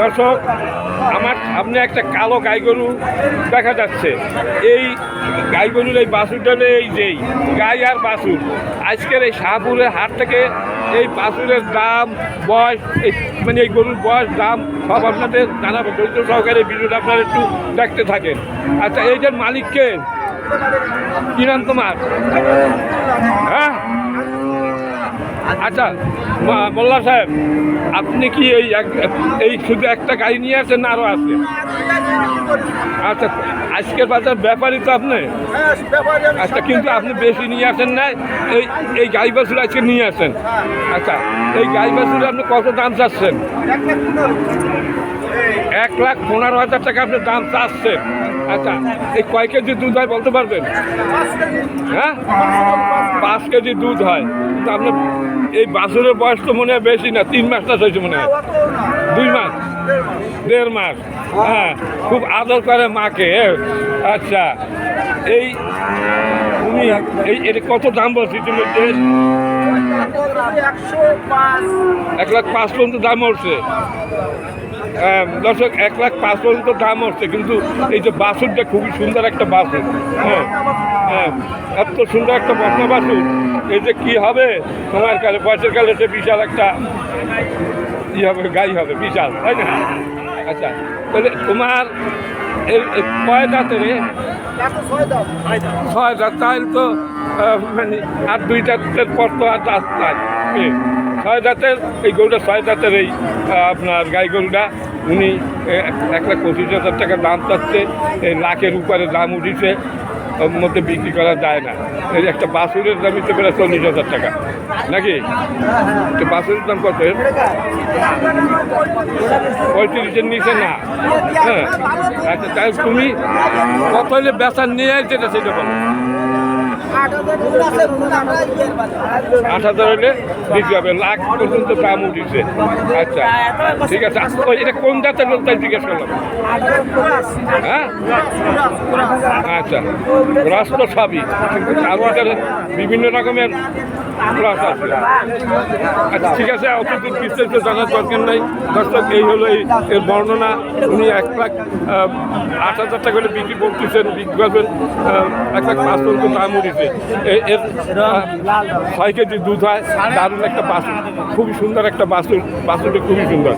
দর্শক, আমার সামনে একটা কালো গাই গরু দেখা যাচ্ছে। এই গাই গরুর এই বাছুরটা হলো এই যেই গাই আর বাছুর। আজকের এই শাহপুরের হাট থেকে এই বাছুরের দাম, বয়স, এই মানে এই গরুর বয়স দাম সব আপনাদের জানাব। দরিদ্র সহকারে ভিডিওটা আপনারা একটু দেখতে থাকেন। আচ্ছা এইটার মালিককে কি নাম তোমার? হ্যাঁ? আচ্ছা মোল্লা সাহেব, আপনি কি এই এই শুধু একটা গাড়ি নিয়ে আসেন না আরও আছে? আচ্ছা আজকের বাজার ব্যাপারই তো আপনি। আচ্ছা কিন্তু আপনি বেশি নিয়ে আসেন না, এই এই গাই বাছুর আজকে নিয়ে আসেন। আচ্ছা এই গাই বাছুরে আপনি কত দাম চাচ্ছেন? এক লাখ পনেরো হাজার টাকা আপনি দাম চাচ্ছেন। আচ্ছা এই কয় কেজি দুধ হয় বলতে পারবেন? হ্যাঁ? পাঁচ কেজি দুধ হয়। আপনার এই বাছুরের বয়স তো মনে হয় বেশি না, তিন মাস না হয়েছে মনে হয় দুই মাস, দেড় মাস হ্যাঁ খুব আদর করে মাকে। আচ্ছা এই তুমি এই, এটা কত দাম বলছি তুমি এক লাখ পাঁচ পর্যন্ত দাম উঠছে হ্যাঁ, দর্শক এক লাখ পাঁচ পর্যন্ত দাম উঠছে কিন্তু এই যে বাছুরটা খুবই সুন্দর একটা বাছুর হ্যাঁ হ্যাঁ এত সুন্দর একটা বসনা বাছুর এই যে কী হবে? তোমার কালে বয়সের কালে সে বিশাল একটা ই হবে গাই হবে বিশাল তাই না? আচ্ছা তাহলে তোমার এর কয় দাঁতে। রে ছয় দাঁত তাহলে তো মানে আর দুই দাঁতের পর তো আর দাঁত নাই। ছয় দাঁতের এই গরুটা ছয় দাঁতের এই আপনার গাই গরুটা, উনি এক লাখ পঁচিশ হাজার টাকা দাম চাচ্ছে এই লাখের উপরে দাম উঠিছে মধ্যে বিক্রি করা যায় না। এই একটা বাছুরের দাম হচ্ছে প্রায় চল্লিশ হাজার টাকা। নাকি? তো বাছুরের দাম কত? পঁয়ত্রিশের নিচে না। হ্যাঁ। আচ্ছা তাই তুমি কত হলে বেচার নিয়ে যেটা সেটা বলো। আট হাজার হলে বিক্রি হবে লাখ পর্যন্ত দাম উঠেছে। আচ্ছা ঠিক আছে আচ্ছা, এটা কোন জাতের লোক তাই জিজ্ঞেস করলাম। হ্যাঁ? আচ্ছা রস তো সবই কিন্তু তার ভিতরে বিভিন্ন রকমের রস আছে। আচ্ছা ঠিক আছে অত বিস্তারিত জানার দরকার নাই। দর্শক এই হলো এই এর বর্ণনা। উনি এক লাখ আট হাজার টাকা করে বিক্রি করতেছেন বিক্রি করবেন এক লাখ পাঁচ পর্যন্ত দাম উঠেছে। এর ছয় কেজি দুধ হয়, দারুণ একটা বাসন খুবই সুন্দর একটা বাসন বাছুরটা খুবই সুন্দর।